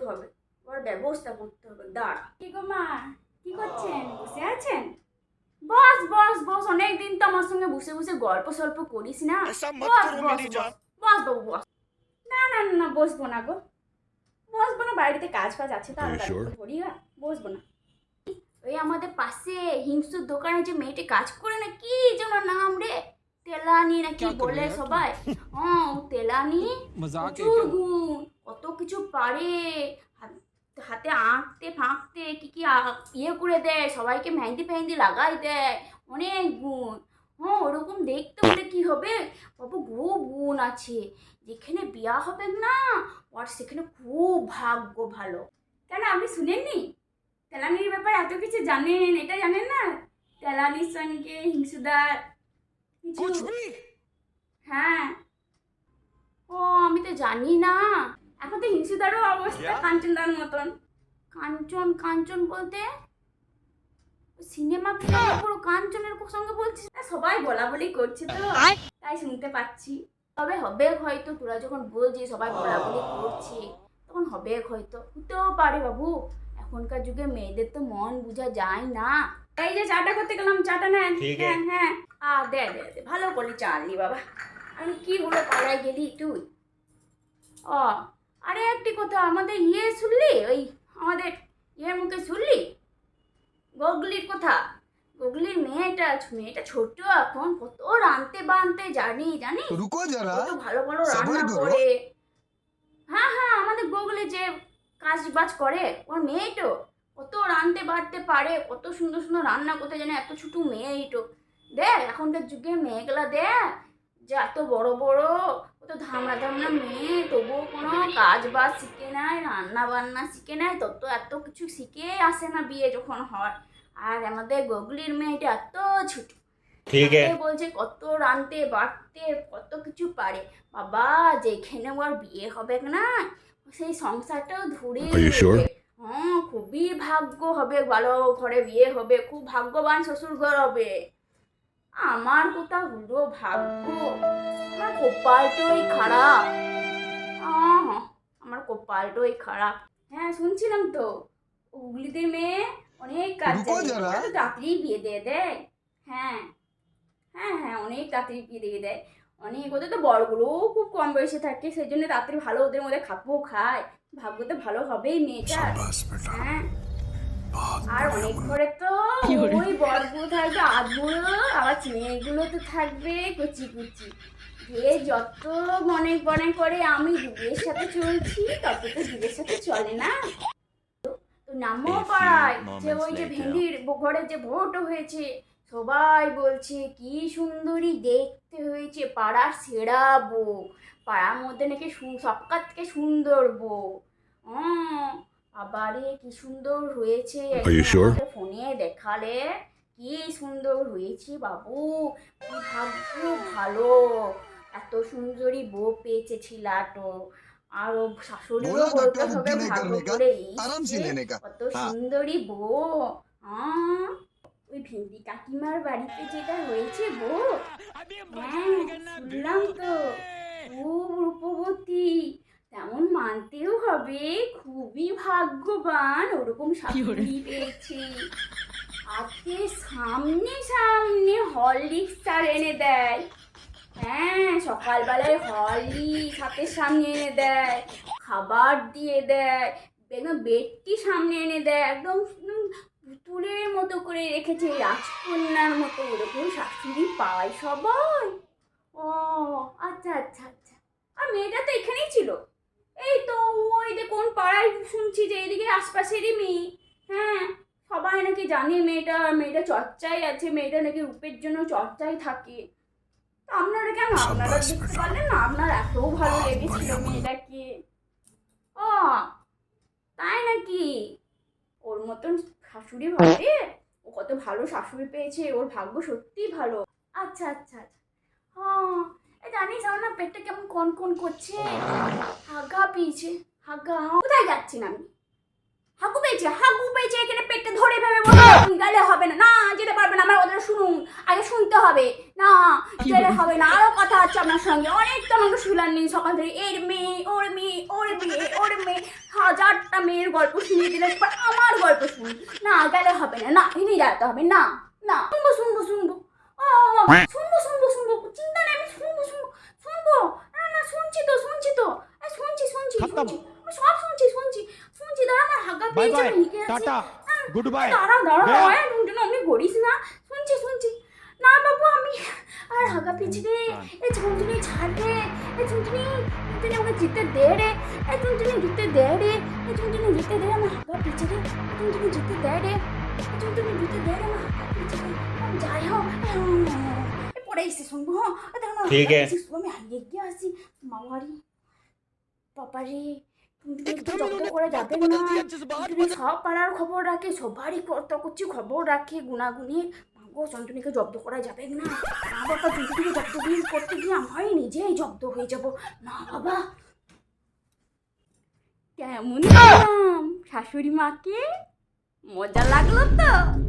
করতে হবে। ওর ব্যবস্থা করতে হবে। দাঁড়। কি গো মা? কি করছেন? বসে আছেন? বস বস বস। অনেক দিন তো আমার সঙ্গে বসে বসে গল্প সল্প করিস না। বস বস বস বাবু বস। না না না বসবো না গো। বসবো না বাড়িতে কাজ ফাজ আছে তার করি না বসবো না। ওই আমাদের পাশে হিংসুর দোকানে যে মেয়েটি কাজ করে না কি যেন নাম রে? তেলানি না কি বলে সবাই? হ্যাঁ তেলানি। মজাক গুণ কিছু পারে। হাতে আঁকতে ফাঁকতে কী কী ইয়ে করে দেয় সবাইকে মেহেন্দি ফেহেন্দি লাগাই দেয় অনেক গুণ। হ্যাঁ ওরকম দেখতে হলে কী হবে? বাবু বহু গুণ আছে। যেখানে বিয়া হবে না আর সেখানে খুব ভাগ্য ভালো। কেন আপনি শুনেননি? তেলানির ব্যাপারে এত কিছু জানেন এটা জানেন না? তেলানির সঙ্গে হিংসুদার হ্যাঁ। ও আমি তো জানি না। এখন তো হিংসুদারও অবস্থা? কাঞ্চনদার মতন। কাঞ্চন কাঞ্চন বলতে সিনেমা পুরো কাঞ্চনের সঙ্গে বলছিস না সবাই বলা বলি করছে তো। তাই শুনতে পাচ্ছি। তবে হবে হয়তো তোরা যখন বলছিস সবাই বলা বলি করছে তখন হবে হয়তো। হতেও পারে বাবু এখনকার যুগে মেয়েদের তো মন বোঝা যায় না। এই যে চাটা করতে গেলাম চাটা নেন হ্যাঁ হ্যাঁ। আ দে দে দে ভালো করে চা আনলি বাবা। আমি কি হলো পাড়ায় গেলি তুই? ও আরে একটি কথা আমাদের ইয়ে শুনলি? ওই আমাদের ইয়ের মুখে শুনলি? গগলির কথা। গগলির মেয়েটা মেয়েটা ছোট এখন কত রানতে বানতে জানি জানি কত ভালো ভালো রান্না করে। হ্যাঁ হ্যাঁ আমাদের গগলি যে কাজ বাজ করে ওর মেয়েটো কত রানতে বাড়তে পারে কত সুন্দর সুন্দর রান্না করতে জানে এত ছোট মেয়েটো দেখ এখনকার যুগে মেয়েগুলা দেখ যে এত বড় বড় ও তো ধামড়া ধামড়া মেয়ে তবুও কোনো কাজ বাজ শিখে নেয় রান্না বান্না শিখে নেয় তত এত কিছু শিখে আসে না বিয়ে যখন হয়। আর আমাদের গগলির মেয়েটা এত ছুটি। বলছে কত রাঁধতে বাড়তে কত কিছু পারে। বাবা যেখানে ওর বিয়ে হবে না সেই সংসারটাও ধরে হ্যাঁ খুবই ভাগ্য হবে ভালো ঘরে বিয়ে হবে খুব ভাগ্যবান শ্বশুর ঘর হবে। আমার কোথা হলো ভাগ্য আমার কপালটাই খারাপ। আমার কপালটাই খারাপ। হ্যাঁ শুনছিলাম তো। হুগলিদের মেয়ে অনেক কাজ তাড়াতাড়ি বিয়ে দিয়ে দেয়। হ্যাঁ। হ্যাঁ হ্যাঁ অনেক তাড়াতাড়ি বিয়ে দিয়ে দেয়। অনেক ওদের তো বড়গুলোও খুব কম বয়সে থাকে। সেই জন্য তাড়াতাড়ি ভালো ওদের মধ্যে খাপও খায়। ভাগ্য তো ভালো হবেই মেয়েটার। হ্যাঁ। আর অনেক ঘরে তো ওই বড়গুলো থাকবে আধগুলো আবার মেয়েগুলো তো থাকবে কুচি কুচি। যে যত মনে মনে করে আমি যুগের সাথে চলছি তত তো যুগের সাথে চলে না। তো নামও পাড়ায় যে ওই যে. ভেন্ডির ঘরে যে ভোট হয়েছে সবাই বলছে কি সুন্দরী দেখতে হয়েছে পাড়ার সেরা বউ। পাড়ার মধ্যে নাকি সবকার থেকে সুন্দর বউ। আবারে কি সুন্দর হয়েছে ফোনে দেখালে কি সুন্দর হয়েছে বাবু কি ভাগ্য ভালো এত সুন্দরী বউ পেয়েছে ছিলাটো আর শাশুড়িও বলতে হবে ভালো করে কত সুন্দরী বউ হ্যাঁ ওই ভেন্দি কাকিমার বাড়িতে যেটা হয়েছে বউ হ্যাঁ শুনলাম তো খুব রূপবতী তেমন মানতেও হবে খুবই ভাগ্যবান ওরকম শাশুড়ি পেয়েছি। আজকে সামনে সামনে হরলিক্স চার এনে দেয়। হ্যাঁ সকালবেলায় হরলিক্স হাতের সামনে এনে দেয় খাবার দিয়ে দেয় একদম বেডটি সামনে এনে দেয় একদম পুতুলের মতো করে রেখেছে রাজকন্যার মতো ওরকম শাশুড়ি পায় সবাই। ও আচ্ছা আচ্ছা আচ্ছা। আর মেয়েটা তো এখানেই ছিল? এই তো ওই যে কোন পাড়ায় শুনছি যে এদিকে আশপাশেরই মেয়ে। হ্যাঁ সবাই নাকি জানে মেয়েটা মেয়েটা চর্চায় আছে মেয়েটা নাকি রূপের জন্য চর্চায় থাকে। আপনারা কেন আপনারা দেখতে পারলেন না? আপনার এত ভালো লেগেছিল মেয়েটাকে। ও তাই নাকি? ওর মতন শাশুড়ি ভাবে? ও কত ভালো শাশুড়ি পেয়েছে ওর ভাগ্য সত্যিই ভালো। আচ্ছা আচ্ছা আচ্ছা। হ্যাঁ জানিস আমার না পেটটা কেমন কন কন করছে। হাগা পিছে হাগা। কোথায় যাচ্ছেন আমি হাগু পেয়েছে হাগু পেয়েছে এখানে পেটে ধরে ভেবে গেলে হবে না। না যেতে পারবে না। আমার কথাটা শুনুন। আগে শুনতে হবে। না গেলে হবে না। আরও কথা আছে আপনার সঙ্গে। অনেক তো আমাকে শুনলেন নেই সকাল থেকে। এর মেয়ে ওর মেয়ে ওর মেয়ে ওর মেয়ে। হাজারটা মেয়ের গল্প শুনিয়ে এবার আমার গল্প শুনুন। না গেলে হবে না। না এনে যেতে হবে। না না। শুনব শুনব শুনব। ও, শুনব শুনব শুনব চিন্তা নেই আমি শুনব শুনব শুনব না না শুনছি তো শুনছি তো এই শুনছি শুনছি খতম। শুনছি আমি সব শুনছি শুনছি শুনছি দাঁড়া আমার হাগা বাই পেয়েছে বাই আমি লিখে আছি টাটা গুড বাই দাঁড়া দাঁড়া গয়া। দাঁড়া টুনটুন আপনি করিস না। শুনছি শুনছি। না বাবু আমি আর হাগা পেয়েছি রে এ টুনটুনি ছাড় এ টুনটুনি টুনটুনি আমাকে জিতে দে রে এ টুনটুনি জিতে দে রে এ টুনটুনি জিতে দে আমার হাগা পেয়েছে রে এ জিতে দে রে এ টুনটুনি জিতে দে রে আমার হাগা পেয়েছে রে আমি যাই হোক পড়ে এসে শুনব হ্যাঁ। আমি হারিয়ে গিয়ে আসি মামারি বাবারে। টুনটুনি একটু করে না সব পাড়ার খবর রাখে সবারই খবর রাখে জব্দ করা যাবে না? না বাবা জব্দ দিয়ে করতে গিয়ে আমি নিজেই জব্দ হয়ে যাব। না বাবা। কেমন শাশুড়ি মাকে? মজা লাগল তো?